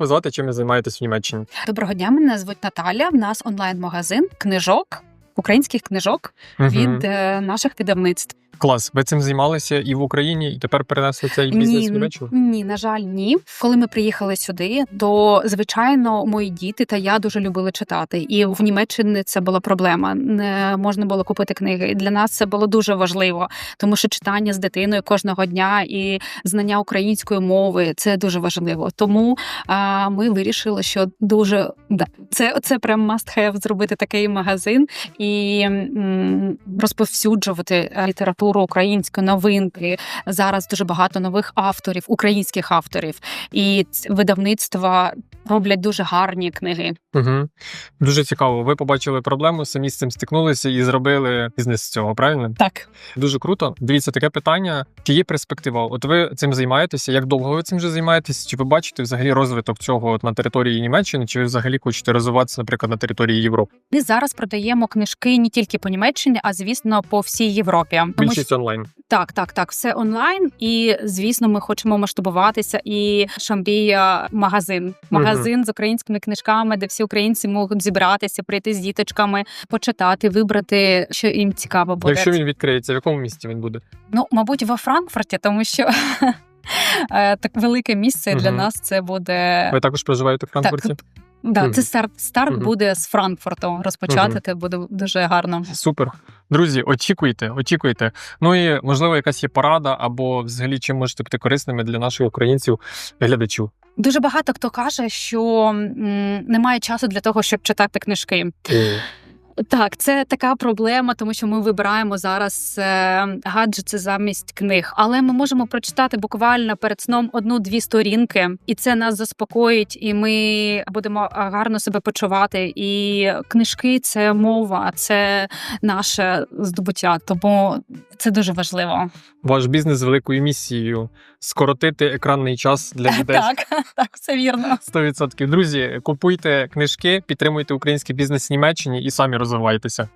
ви звати, чим ви займаєтесь в Німеччині? Доброго дня, мене звуть Наталя. В нас онлайн-магазин книжок, українських книжок від Мгм. е, наших видавництв. Клас. Ви цим займалися і в Україні, і тепер перенесли цей бізнес в Ні, Німеччину? ні, на жаль, ні. Коли ми приїхали сюди, то звичайно мої діти та я дуже любили читати. І в Німеччині це була проблема. Не можна було купити книги. І для нас це було дуже важливо, тому що читання з дитиною кожного дня і знання української мови це дуже важливо. Тому а, ми вирішили, що дуже да, це, це прям must have зробити такий магазин і м, розповсюджувати е, літературу української новинки. Зараз дуже багато нових авторів, українських авторів, і видавництва роблять дуже гарні книги. Угу. Дуже цікаво. Ви побачили проблему, самі з цим стикнулися і зробили бізнес з цього, правильно? Так. Дуже круто. Дивіться, таке питання: чи є перспектива? От ви цим займаєтеся? Як довго ви цим вже займаєтесь? Чи ви бачите взагалі розвиток цього от на території Німеччини? Чи ви взагалі хочете розвиватися, наприклад, на території Європи? Ми зараз продаємо книжки не тільки по Німеччині, а звісно по всій Європі. Тому Більшість онлайн. Так, так, так, все онлайн. І звісно, ми хочемо масштабуватися. І Шамбія магазин, магазин з українськими книжками, де всі українці можуть зібратися, прийти з діточками, почитати, вибрати, що їм цікаво буде. Якщо він відкриється, в якому місті він буде? Ну, мабуть, во Франкфурті, тому що е, так велике місце для нас це буде. Ви також проживаєте в Франкфурті? Так, да, це старт. Старт буде з Франкфурту. Розпочати це буде дуже гарно. Супер. Друзі, очікуйте, очікуйте. Ну і можливо, якась є порада, або взагалі чим можете бути корисними для наших українців глядачів. Дуже багато хто каже, що м, немає часу для того, щоб читати книжки. Так, це така проблема, тому що ми вибираємо зараз е, гаджети замість книг. Але ми можемо прочитати буквально перед сном одну-дві сторінки, і це нас заспокоїть, і ми будемо гарно себе почувати. І книжки це мова, це наше здобуття. Тому це дуже важливо. Ваш бізнес з великою місією скоротити екранний час для людей. Так, так, все вірно. 100%. Друзі, купуйте книжки, підтримуйте український бізнес в Німеччині і самі розвивайтеся.